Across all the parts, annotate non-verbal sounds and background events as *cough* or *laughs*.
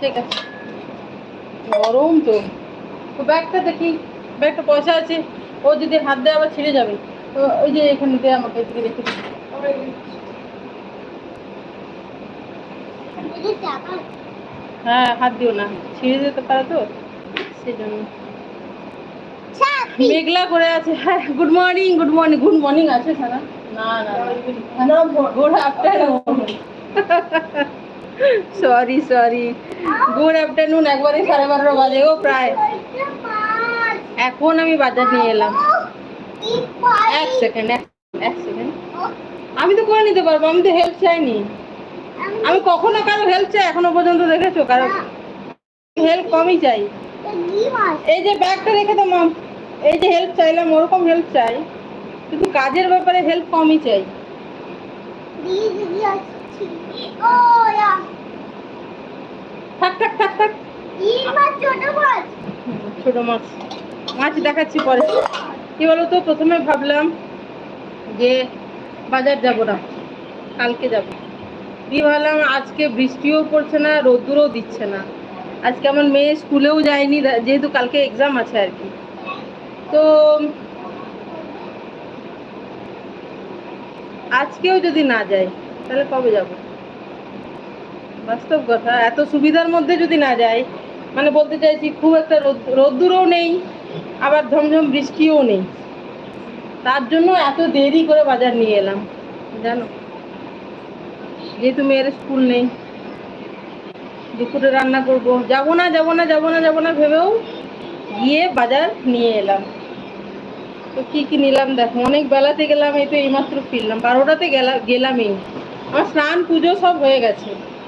ঠিক আছে। গরম তো। ব্যাগটা দেখি ব্যাগটা পয়সা আছে। ও যদি হাত দেয় আবার ছিঁড়ে যাবে। ওই যে এখানে দিয়ে আমাকে এদিকে রেখে হ্যাঁ হাত দিও না। ছিঁড়ে যেতে পারে তো সেই জন্য। মেঘলা করে আছে। হ্যাঁ good morning good morning good morning আছে সারা না না good afternoon *laughs* sorry sorry good afternoon একবারে সাড়ে বারোটা বাজে ও প্রায়। এখন আমি বাজার নিয়ে এলাম। এক সেকেন্ড এক সেকেন্ড আমি তো করে নিতে পারব, আমি তো হেল্প চাইনি। আমি কখনো কারও হেল্প চাই, এখনও পর্যন্ত দেখেছ? কারও হেল্প কমই চাই। এই যে ব্যাগটা রেখে দাও মাম এই যে হেল্প চাইলাম, ওরকম হেল্প চাই। কিন্তু কাজের ব্যাপারে হেল্প কমই চাই। থাক থাক থাক থাক। ছোট মাছ। মাছ। দেখাচ্ছি পরে। কি বলতো? প্রথমে ভাবলাম যে বাজার যাব না। কালকে যাব। দিয়ে ভাবলাম আজকে বৃষ্টিও পড়ছে না রোদ্দুরও দিচ্ছে না। আজকে আমার মেয়ে স্কুলেও যায়নি যেহেতু কালকে এক্সাম আছে আর কি। তো আজকেও যদি না যাই তাহলে কবে যাব? বাস্তব কথা, এত সুবিধার মধ্যে যদি না যাই মানে বলতে চাইছি খুব একটা রোদ- রোদ্দুরও নেই, আবার ঝমঝম বৃষ্টিও নেই। তার জন্য এত দেরি করে বাজার নিয়ে এলাম, জানো? যেহেতু মেয়ের স্কুল নেই, দুপুরে রান্না করব। যাব না যাব না যাব না যাব না ভেবেও গিয়ে বাজার নিয়ে এলাম। তো কি কি নিলাম দেখো, অনেক বেলাতে গেলাম, এই তো এইমাত্র ফিরলাম। বারোটাতে গেলাম গেলামই। আমার স্নান, পুজো সব হয়ে গেছে।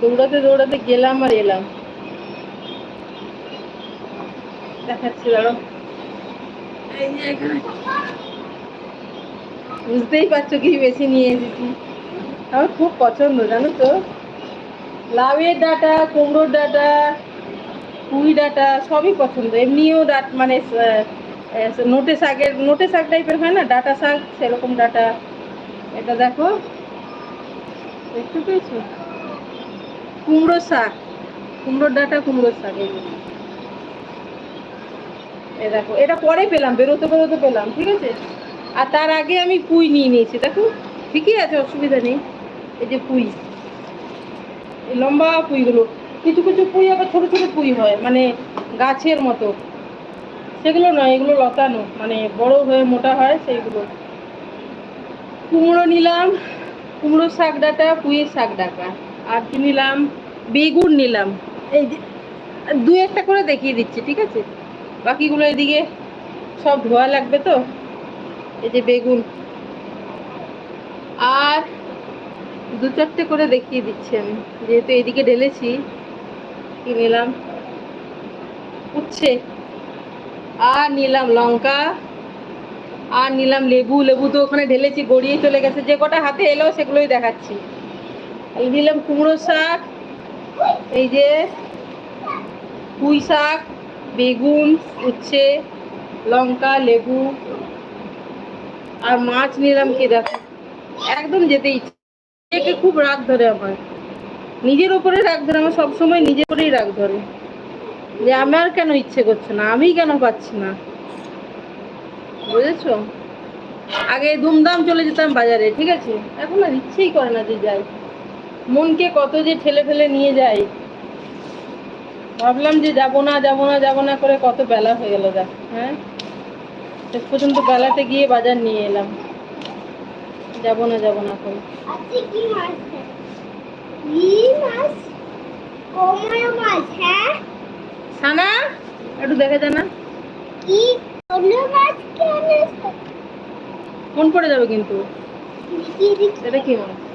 দৌড়াতে দৌড়াতে গেলাম আর এলাম। দেখাচ্ছি দাঁড়ো এই যে এখানে। বুঝতেই পারছ কি বেশি নিয়ে এসেছি। আমার খুব পছন্দ জানো তো? লাউয়ের ডাটা কুমড়োর ডাটা পুঁই ডাটা সবই পছন্দ। এমনিও ডাট মানে নোটে শাকের নোটে শাক টাইপের হয় না? ডাটা শাক সেরকম ডাটা। এটা দেখো। দেখতে পেয়েছ? কুমড়ো শাক। কুমড়োর ডাটা, কুমড়োর শাক দেখো, এটা পরে পেলাম, বেরোতে বেরোতে পেলাম, ঠিক আছে? আর তার আগে আমি পুঁই নিয়ে নিয়েছি, দেখো? ঠিকই আছে, অসুবিধা নেই। এই যে পুঁই। লম্বা পুঁইগুলো। কিছু কিছু পুঁই আবার ছোটো ছোটো পুঁই হয় মানে গাছের মতো। সেগুলো নয়, এগুলো লতানো মানে বড় হয়ে মোটা হয় সেইগুলো। কুমড়ো নিলাম কুমড়োর শাক ডাটা, পুঁইয়ের শাক ডাটা। আর কি নিলাম? বেগুন নিলাম। এই দু একটা করে দেখিয়ে দিচ্ছি, ঠিক আছে? বাকিগুলো এদিকে সব ধোয়া লাগবে তো? এই যে বেগুন। আর দু চারটে করে দেখিয়ে দিচ্ছি আমি। যেহেতু এদিকে ঢেলেছি, কি নিলাম? উচ্ছে। আর নিলাম লঙ্কা। আর নিলাম লেবু। লেবু তো ওখানে ঢেলেছি, গড়িয়ে চলে গেছে। যে কটা হাতে এলো সেগুলোই দেখাচ্ছি। এই নিলাম কুমড়ো শাক, এই যে পুঁই শাক, বেগুন, উচ্ছে, লঙ্কা, লেবু, আর মাছ নিলাম কে দেখো, একদম যেতে ইচ্ছে খুব রাগ ধরে আমার। নিজের ওপরে রাগ ধরে, আমার সবসময় নিজের উপরেই রাগ ধরে। যে আমার কেন ইচ্ছে করছে না? আমি কেন পাচ্ছি না? বুঝেছ? আগে দুমদাম চলে যেতাম বাজারে, ঠিক আছে? এখন আর ইচ্ছেই করে না যে যাই। মনকে কত যে ঠেলে ফেলে নিয়ে যায়। ভাবলাম যে যাব না যাব না যাব না করে কত বেলা হয়ে গেল দেখ হ্যাঁ? শেষ পর্যন্ত বেলাতে গিয়ে বাজার নিয়ে এলাম। যাব না যাব না করে। হ্যাঁ? সানা একটু দেখে কি মাছ মন পড়ে যাবে কিন্তু। এটা কি মাছ? হ্যাঁ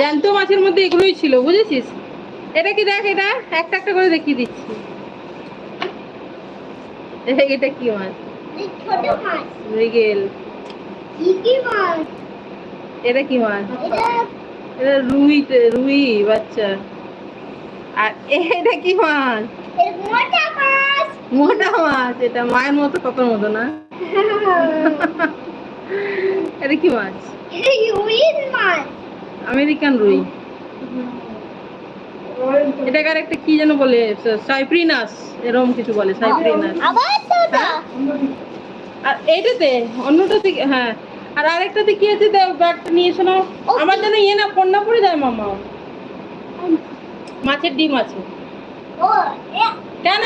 জ্যান্ত মাছের মধ্যে এগুলোই ছিল বুঝেছিস? এটা কি দেখ এটা একটা একটা করে দেখিয়ে দিচ্ছি। এটা কি মাছ? মৃগেল। কি কি মাছ? এটা কি মাছ? এটা এটা রুই রুই বাচ্চা। আর এটা কি মাছ? এর মোটা মাছ। মোটা মাছ এটা মায়ের মতো কত মতো না? *laughs* এটা কি মাছ? আমেরিকান রুই। এটাকে আর একটা কি যেন বলে? সাইপ্রিনাস এরকম কিছু বলে সাইপ্রিনাস। আর এইটাতে অন্যটাতে হ্যাঁ। আর আরেকটাতে কি আছে? দেখ ব্যাগটা নিয়ে না। আমার জন্য ইয়ে না ফোন পড়ে যায় মামা। মাছের ডিম আছে। কেন?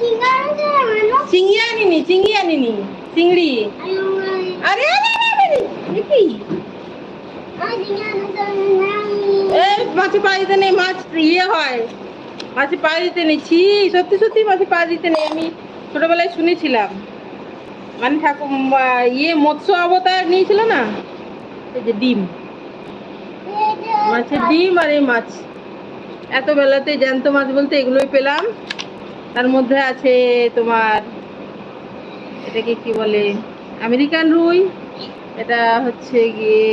চিংড়ি আনো চিংড়ি আনিনি চিংড়ি আনিনি চিংড়ি। আরে, আরে, আরে, কি মাছে পা দিতে নেই মাছ ইয়ে হয়। মাছে পা দিতে নেই। ছি সত্যি সত্যি মাছে পা দিতে নেই। আমি ছোটবেলায় শুনেছিলাম। মানে ঠাকুর ইয়ে মৎস্য অবতার নিয়েছিল না? এই যে ডিম। মাছের ডিম আর এই মাছ। এত বেলাতে জ্যান্ত মাছ বলতে এগুলোই পেলাম। তার মধ্যে আছে তোমার এটাকে কি বলে আমেরিকান রুই এটা হচ্ছে গিয়ে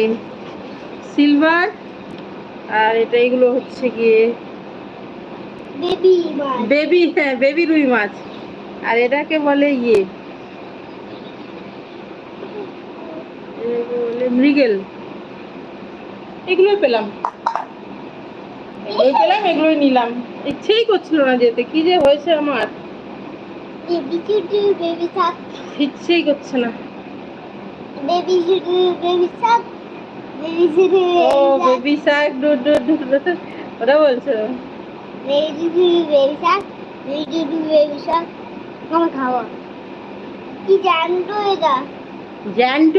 সিলভার আর এটা এগুলো হচ্ছে গিয়ে বেবি বেবি হ্যাঁ বেবি রুই মাছ আর এটাকে বলে ইয়ে বলে মৃগেল। এগুলোই পেলাম। এগুলোই পেলাম এগুলোই নিলাম। ইচ্ছেই করছিল না যেতে কি যে হয়েছে আমার? ইচ্ছেই করছে না। বেবি শাক ও baby shark doo doo doo doo. ওটা বলছো? বেবি চুটু বেবি শাক বেবি চুটু বেবি শাক আমার খাওয়া। কি জানতো এটা? জ্যান্ত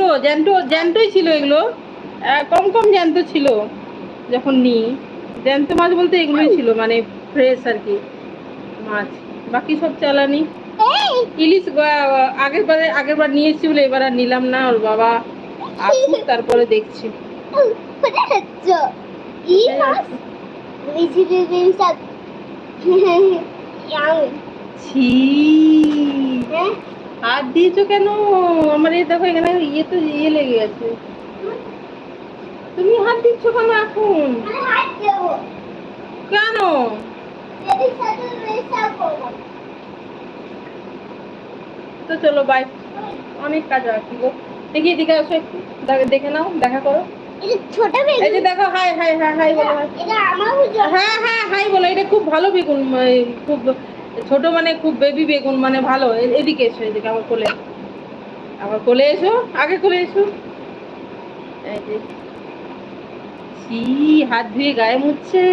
জ্যান্তই ছিল এগুলো। কম কম জ্যান্ত ছিল যখন নিই। জ্যান্ত মাছ বলতে এগুলোই ছিল মানে ফ্রেশ আর কি মাছ। বাকি সব চালানি। ইলিশ আগের বারে আগের বার নিয়ে এসেছি বলে এবার আর নিলাম না ওর বাবা আসুক তারপরে দেখছি। ছি। হ্যাঁ? হাত দিয়েছ কেন? আমার এই দেখো এখানে ইয়ে তো ইয়ে লেগে গেছে তুমি হাত দিচ্ছ কেন এখন? কেন? তো চলো বাই অনেক কাজ বাকি গো। দেখি এদিকে আসো একটু। দেখে- নাও দেখা করো। এই যে দেখো হাই বলো হ্যাঁ হ্যাঁ হাই বলো এটা খুব ভালো বেগুন খুব ছোট মানে খুব বেবি বেগুন মানে ভালো। এদিকে এসো এদিকে আমার কোলে। আমার কোলে এসো আগে কোলে এসো। এই যে। ছি হাত ধুয়ে গায়ে মুছছে।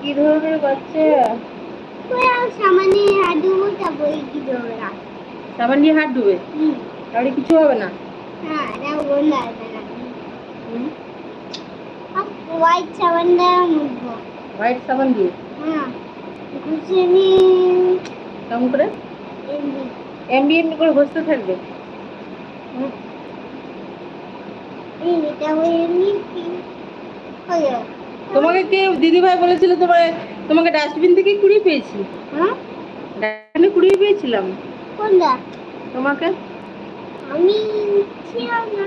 কি ধরনের বাচ্চা? সামান্য তারপরে কি দেবো সাবান দিয়ে হাত ধুবে? তাহলে কিছু হবে না? হ্যাঁ বন্ধ আসবে না হোয়াইট সাবান দিয়ে? হ্যাঁ ঘুষেনি কেমন করে? এমবি। এমবি করে ঘষতে থাকবে? এই এটা হয়ে এমনি হয়ে যাবে। তোমাকে কে দিদিভাই বলেছিল তোমার তোমাকে ডাস্টবিন থেকে কুড়িয়ে পেয়েছি। হ্যাঁ? ডাস্টবিনে কুড়িয়ে পেয়েছিলাম। কোনটা? তোমাকে? আমি ছিলাম না।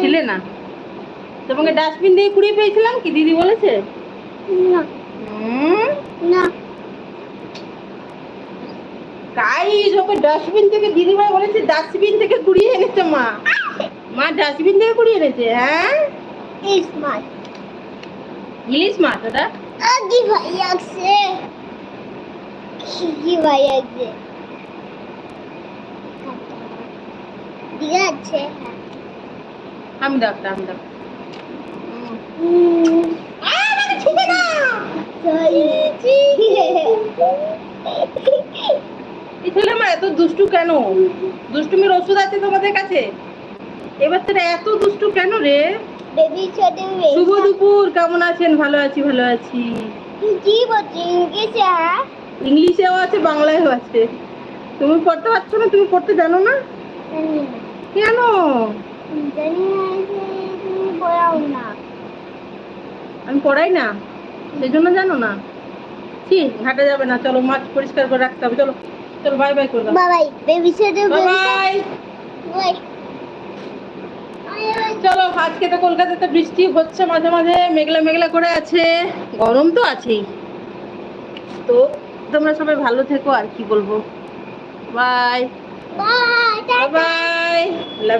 ছিলে না। তোমাকে ডাস্টবিন থেকে কুড়িয়ে পেয়েছিলাম কি দিদি বলেছে? না। না। তাই ওকে ডাস্টবিন থেকে দিদিভাই বলেছে ডাস্টবিন থেকে কুড়িয়ে এনেছে মা। মা ডাস্টবিন থেকে কুড়িয়ে এনেছে হ্যাঁ? স্মার্ট ইলিশ মাছ ওটা? ভাই আসছে কি ভাই আসছে আছে আমি দাও আমি দাও। হুম এই ছেলে আমার এত দুষ্টু কেন? দুষ্টুমির ওষুধ আছে তোমাদের কাছে? এবার তোরা এত দুষ্টু কেন রে? শুভ দুপুর কেমন আছেন? ভালো আছি ভালো আছি। হ্যাঁ? ইংলিশেও আছে বাংলায়ও আছে। তুমি পড়তে পারছ না তুমি পড়তে জানো না? কেন? আমি পড়াই না সেই জন্য জানো না। কি ঘাটে যাবে না চলো মাছ পরিষ্কার করে রাখতে হবে চলো চলো বাই বাই করে দাও বাবাই বেবি ছোট বাই বাই বাই চলো আজকে তো কলকাতাতে বৃষ্টি হচ্ছে মাঝে মাঝে মেঘলা মেঘলা করে আছে। গরম তো আছেই। তো তোমরা সবাই ভালো থেকো আর কি বলব? By bye by